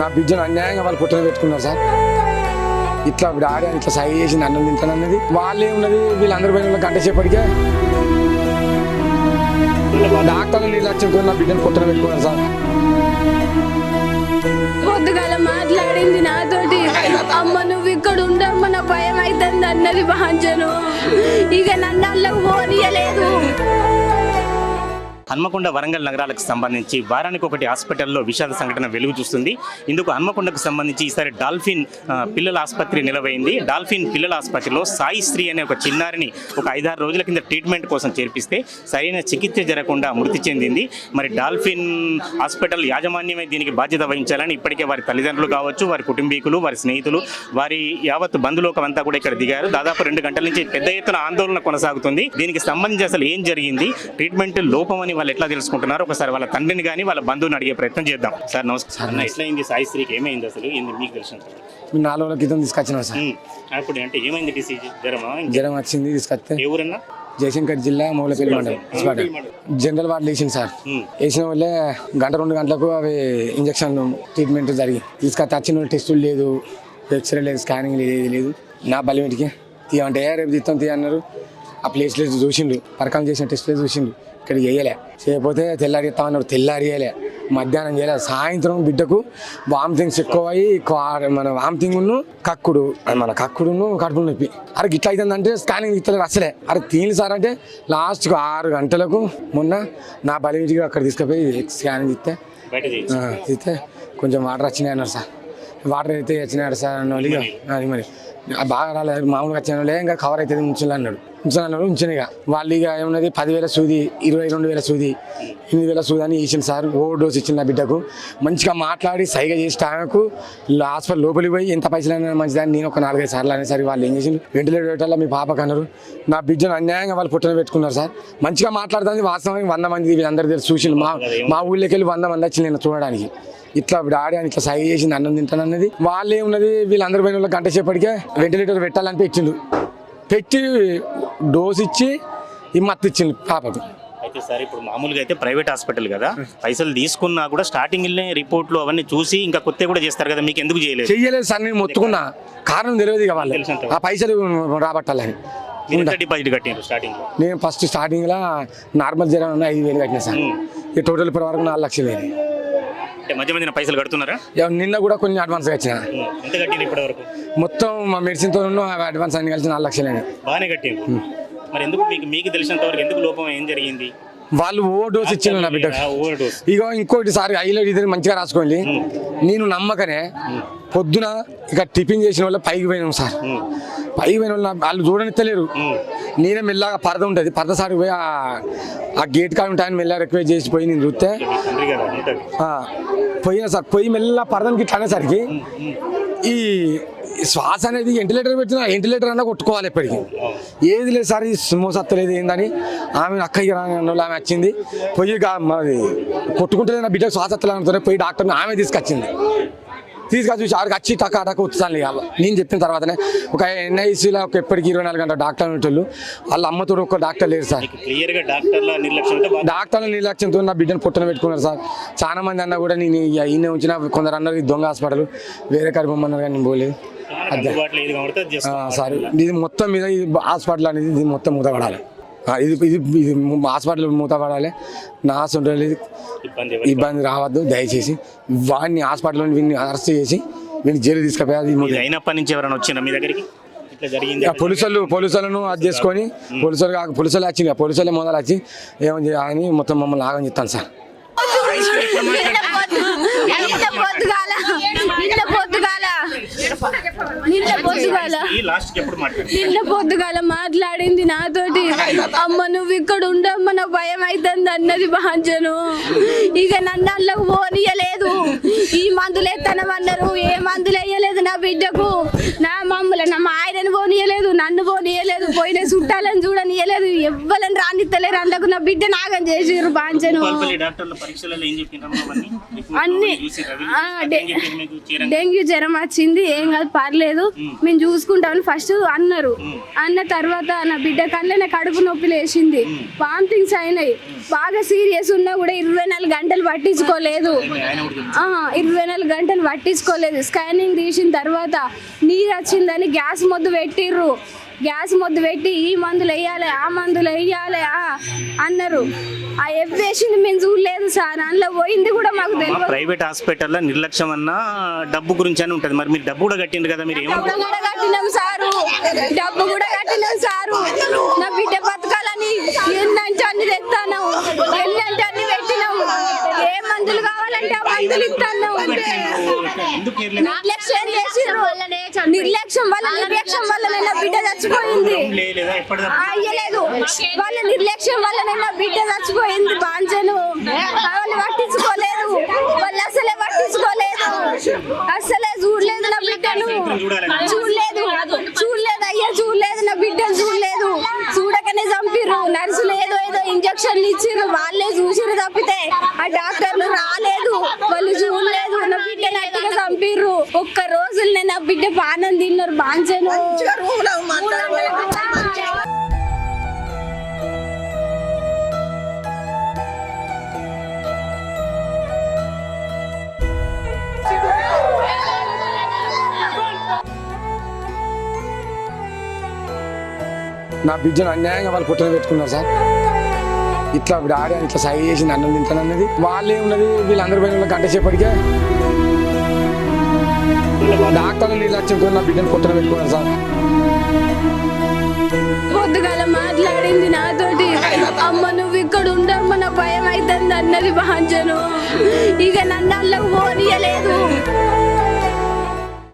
నా బిడ్డను అన్యాయంగా వాళ్ళు పుట్టన పెట్టుకున్నారు సార్. ఇట్లా డాడీ అని ఇట్లా సై చేసి నన్ను తింటానన్నది వాళ్ళే ఉన్నది వీళ్ళందరి పోయిన గంట సేపటికే డాక్టర్లు నిర్లక్ష్యంతో నా బిడ్డను పుట్టన పెట్టుకున్నారు సార్. పొద్దుగాల మాట్లాడింది నాతోటి. అమ్మ నువ్వు ఇక్కడ ఉండమ్మ నా భయం అవుతుంది అన్నది భాంజను ఇక నన్ను అల్లకు పోనీయలేదు. హన్మకొండ వరంగల్ నగరాలకు సంబంధించి వారానికి ఒకటి హాస్పిటల్లో విషాద సంఘటన వెలుగు చూస్తుంది. ఇందుకు హన్మకొండకు సంబంధించి ఈసారి డాల్ఫిన్ పిల్లల ఆసుపత్రి నిలవైంది. డాల్ఫిన్ పిల్లల ఆసుపత్రిలో సాయి శ్రీ అనే ఒక చిన్నారిని ఒక ఐదారు రోజుల కింద ట్రీట్మెంట్ కోసం చేర్పిస్తే సరైన చికిత్స జరగకుండా మృతి చెందింది. మరి డాల్ఫిన్ హాస్పిటల్ యాజమాన్యమే దీనికి బాధ్యత వహించాలని ఇప్పటికే వారి తల్లిదండ్రులు కావచ్చు వారి కుటుంబీకులు వారి స్నేహితులు వారి యావత్ బంధులోకం అంతా కూడా ఇక్కడ దిగారు. దాదాపు రెండు గంటల నుంచి పెద్ద ఎత్తున ఆందోళన కొనసాగుతుంది. దీనికి సంబంధించి అసలు ఏం జరిగింది? ట్రీట్మెంట్ లోపమని వాళ్ళు ఎట్లా తెలుసుకుంటున్నారు? ఒకసారి వాళ్ళ తండ్రిని కానీ వాళ్ళ బంధువుని అడిగే ప్రయత్నం చేద్దాం. సార్ నమస్కారం. ఎట్లా అయింది సాయి శ్రీకి ఏమైంది అసలు? ఏంది మీకు తెలిసిన మీ నాలుగు రోజుల క్రితం తీసుకొచ్చిన సార్. అప్పుడు అంటే ఏమైంది డిసీజ్? జ్వరమా జ్వరం వచ్చింది తీసుకొస్తే. ఏ ఊరన్నా? జయశంకర్ జిల్లా మూలపల్లి మండలం హాస్పిటల్ జనరల్ వార్డు వేసింది సార్. వేసిన వల్లే గంట రెండు గంటలకు అవి ఇంజక్షన్ ట్రీట్మెంట్ జరిగి తీసుకొస్తే వచ్చిన వాళ్ళు టెస్టులు లేదు ఎక్స్రే లేదు స్కానింగ్ లేదు ఏది లేదు. నా బలిమిటికి తీయమంటే "ఏ, రేపు తీస్తాం తీయ అన్నారు. ఆ ప్లేస్ లేదు చూసిండు పరకం చేసిన టెస్ట్ లేదు చూసిండు. ఇక్కడ చేయలే చేయకపోతే తెల్లారి అన్నారు తెల్లారి చేయలే మధ్యాహ్నం చేయలే. సాయంత్రం బిడ్డకు వామిటింగ్స్ ఎక్కువ అయ్యి మన వామిటింగ్ కక్కుడు మన కక్కుడును కడుపు నొప్పి. అరే ఇట్లా అవుతుందంటే స్కానింగ్ ఇస్తలేదు అసలే. అరే తీని సార్ అంటే లాస్ట్కు ఆరు గంటలకు మొన్న నా బలిమిటికి అక్కడ తీసుకుపోయి స్కానింగ్ ఇస్తే ఇస్తే కొంచెం వాటర్ వచ్చినాయి అన్నారు సార్. వాటర్ అయితే వచ్చినాడు సార్. అది మరి. బాగా రాలేదు మామూలుగా వచ్చానులే ఇంకా కవర్ అవుతుంది ఉంచాలి అన్నాడు. ఉంచాలి అన్నాడు ఉంచిన ఇక. వాళ్ళు ఇక ఏమున్నది పదివేల సూది ఇరవై రెండు వేల సూది ఎనిమిది వేల సూది అని ఇచ్చిన సార్ ఓవర్ డోస్ ఇచ్చిన నా బిడ్డకు. మంచిగా మాట్లాడి సైగ చేసి ఆమెకు హాస్పిటల్ లోపలికి పోయి ఎంత పైసలు అయినా మంచిదని నేను ఒక నాలుగైదు సార్లు అనేసరికి వాళ్ళు ఏం చేసిండు వెంటిలేటర్ పెట్టాలా మీ పాపకు అన్నారు. నా బిడ్డను అన్యాయంగా వాళ్ళు పుట్టన పెట్టుకున్నారు సార్. మంచిగా మాట్లాడుతుంది వాస్తవానికి వంద మంది వీళ్ళందరూ తెలిసి చూసిండు మా మా ఊళ్ళోకి వెళ్ళి వంద మంది వచ్చి నేను చూడడానికి. ఇట్లా డాడీ అని ఇట్లా సై చేసింది అన్నం తింటానన్నది వాళ్ళు ఏమున్నది వీళ్ళందరూ వాళ్ళకి గంట సేపటికే వెంటిలేటర్ పెట్టాలని పెట్టిండు. పెట్టి డోస్ ఇచ్చి ఈ మత్తు ఇచ్చిండు పాపకు. అయితే సార్ ఇప్పుడు మామూలుగా అయితే ప్రైవేట్ హాస్పిటల్ కదా పైసలు తీసుకున్నా కూడా స్టార్టింగ్ రిపోర్ట్లు అవన్నీ చూసి ఇంకా కొత్త కూడా చేస్తారు కదా మీకు ఎందుకు చేయలేదు? చెయ్యలేదు సార్ నేను మొత్తుకున్నా. కారణం తెలియదు ఇక వాళ్ళు ఆ పైసలు రాబట్టాలని. డిపాజిట్ కట్టారు స్టార్టింగ్లో నేను ఫస్ట్ స్టార్టింగ్లో నార్మల్ జ్వరం ఐదు వేలు కట్టినా సార్. ఈ టోటల్ ఇప్పటి వరకు నాలుగు లక్షలు అయింది అంటే మధ్య మధ్యన పైసలు కడుతున్నారా? నిన్న కూడా కొన్ని అడ్వాన్స్గా వచ్చిన ఉమ్. ఎంత కట్టింది ఇప్పటి వరకు? మొత్తం మా మెడిసిన్తో అడ్వాన్స్ అన్ని కలిసి నాలుగు లక్షలు అయినాయి. బాగానే కట్టింది మరి ఎందుకు మీకు మీకు తెలిసినంత వరకు ఎందుకు లోపం ఏం జరిగింది? వాళ్ళు ఓ డోస్ ఇచ్చిన నా బిడ్డకు ఓవర్ డోస్ ఇగో ఇంకోటి సారి హైలైట్ ఇది మంచిగా రాసుకోండి. నేను నమ్మకనే పొద్దున ఇక టిఫిన్ చేసిన వాళ్ళ పైకి పోయినాం సార్. పైకి పోయిన వాళ్ళు వాళ్ళు చూడనిత్తలేరు. నేనే మెల్లగా పరద ఉంటుంది. పరద సారి పోయి ఆ- గేట్ కాడ ఉంటాయని మెల్లగా రిక్వెస్ట్ చేసి పోయి నేను చూస్తే పోయిన సార్. పోయి మెల్ల పరదనికి ఇట్లా అనేసరికి ఈ శ్వాస అనేది వెంటిలేటర్ పెట్టిన వెంటిలేటర్ అన్నా కొట్టుకోవాలి ఎప్పటికీ. ఏది లేదు సార్ ఈ మోసత్తలేదు ఏందని ఆమె అక్కయ్య రాని ఆమె వచ్చింది. పోయి మరి కొట్టుకుంటే నా బిడ్డకు శ్వాస ఎత్తలేదంటే పోయి డాక్టర్ని ఆమె తీసుకొచ్చింది. తీసుకొచ్చి చూసి ఆడికి వచ్చి టక్క వచ్చాను ఇక నేను చెప్పిన తర్వాతనే ఒక ఎన్ఐసీలో ఒక ఎప్పటికి ఇరవై నాలుగు గంటల డాక్టర్ ఉండేటోళ్ళు వాళ్ళ అమ్మతో ఒక డాక్టర్ లేరు సార్. క్లియర్గా డాక్టర్ల నిర్లక్ష్యంతో బాగా డాక్టర్ల నిర్లక్ష్యంతో నా బిడ్డను పుట్టన పెట్టుకున్నారు సార్. చాలా మంది అన్నా కూడా నేను ఈయన ఉంచిన కొందరు అన్నారు దొంగ హాస్పిటల్ వేరే కాడికి పొమ్మన్నారు కానీ నేను పోలేదు. సార్. ఇది మొత్తం మీద ఇది హాస్పిటల్ అనేది ఇది మొత్తం మూతపడాలి ఇది ఇది ఇది హాస్పిటల్ మూతపడాలి నా సొంత ఇబ్బంది రావద్దు. దయచేసి వాడిని హాస్పిటల్లో వీడిని అరెస్ట్ చేసి వీడిని జైలు తీసుకుపోయాది ఇది అయినప్పటి నుంచి ఎవరైనా వచ్చినా మీ దగ్గరికి? ఇట్లా జరిగింది పోలీసులు పోలీసులను అది చేసుకొని పోలీసులు కాక పోలీసులు వచ్చింది పోలీసులే మొదలు వచ్చి ఏమని అని మొత్తం మమ్మల్ని ఆగని చెప్తాను సార్ నిన్న పొద్దుగాల నిన్న పొద్దుగాల నిన్న పొద్దుగాల నిన్న పొద్దుగాల మాట్లాడింది నాతోటి. అమ్మ నువ్వు ఇక్కడ ఉండమ్మ భయం అవుతుంది అన్నది భాంజను. ఇక నన్ను అల్లకు పోనీయలేదు. ఈ మందులు ఎత్తనమన్నారు ఏ మందులు వేయలేదు నా బిడ్డకు. నా మమ్మల్ని నా మా ఆయనను పోనీయలేదు నన్ను పోనీయలేదు పోయిన చుట్టాలని చూడనియలేదు. ఎవ్వలని రానిత్తలేరు. అందుకు నా బిడ్డ నాగం చేసిర్రు అవన్నీ? రిపోర్ట్లు అన్ని? డెంగ్యూ జ్వరం వచ్చింది. ఏం కాదు పర్లేదు. మేము. చూసుకుంటామని ఫస్ట్ అన్నారు. అన్న తర్వాత నా బిడ్డ కళ్ళనే కడుపు నొప్పి లేచింది. వామిటింగ్స్ అయినాయి. బాగా సీరియస్ ఉన్నా కూడా ఇరవై నాలుగు గంటలు పట్టించుకోలేదు. ఇరవై నాలుగు గంటలు పట్టించుకోలేదు. స్కానింగ్ తీసిన తర్వాత నీరు వచ్చిందని గ్యాస్ మొద్దు పెట్టిర్రు. గ్యాస్ మొద్దు పెట్టి ఈ మందులు వేయాలి ఆ మందులు వేయాలి అన్నారు. ఆ ఎవ్వేసింది మేము చూడలేదు సార్ అందులో పోయింది కూడా మాకు తెలియదు ప్రైవేట్ హాస్పిటల్లో నిర్లక్ష్యం అన్నా డబ్బు గురించి అని ఉంటుంది. మరి మీరు డబ్బు కూడా కట్టిండ్రు కదా మీరు డబ్బు కూడా కట్టినాం సారు. డబ్బు కూడా కట్టినాం సారు. నా బిడ్డ బతకాలని ఎన్నంటే అన్ని తెస్తాను. ఎన్నంటే అన్ని ఏ మందులు కావాలంటే ఆ మందులు ఇస్తాను నిర్లక్ష్యం చేసిర్రు. నిర్లక్ష్యం వల్ల నిర్లక్ష్యం వల్ల బిడ్డ చచ్చిపోయింది. అయ్యలేదు. వాళ్ళ నిర్లక్ష్యం వల్ల బిడ్డ చచ్చిపోయింది బాంజను. వాళ్ళు పట్టించుకోలేదు. వాళ్ళు అసలే పట్టించుకోలేదు. అసలే చూడలేదు నా బిడ్డను చూడలేదు చూడలేదు అయ్యా చూడలేదు నా బిడ్డను చూడలేదు చూడకనే చంపిర్రు నర్సులు ఏదో ఏదో ఇంజక్షన్లు ఇచ్చిర్రు వాళ్ళే చూసిర్రు తప్పితే ఆ డాక్టర్లు రాలేదు వాళ్ళు చూడలేదు నా బిడ్డని అట్టిగా చంపిర్రు. ఒక్క రోజులనే నా బిడ్డ పానం తిన్నారు బాంచను. నా బిడ్డను అన్యాయంగా వాళ్ళు పుట్టన పెట్టుకున్నారు సార్. ఇట్లా డాడీ ఇట్లా సై చేసి అన్నం తింటానన్నది వాళ్ళు ఏమున్నది వీళ్ళందరి పైన గంట సేపటికే. డాక్టర్లు నిర్లక్ష్యంతో నా బిడ్డను పుట్టన పెట్టుకున్నారు సార్. పొద్దుగాల మాట్లాడింది నాతోటి. అమ్మ నువ్వు ఇక్కడ ఉండమ్మ నా భయం అవుతుంది అన్నది భాంజను ఇక నన్ను అల్లకు పోనీయలేదు.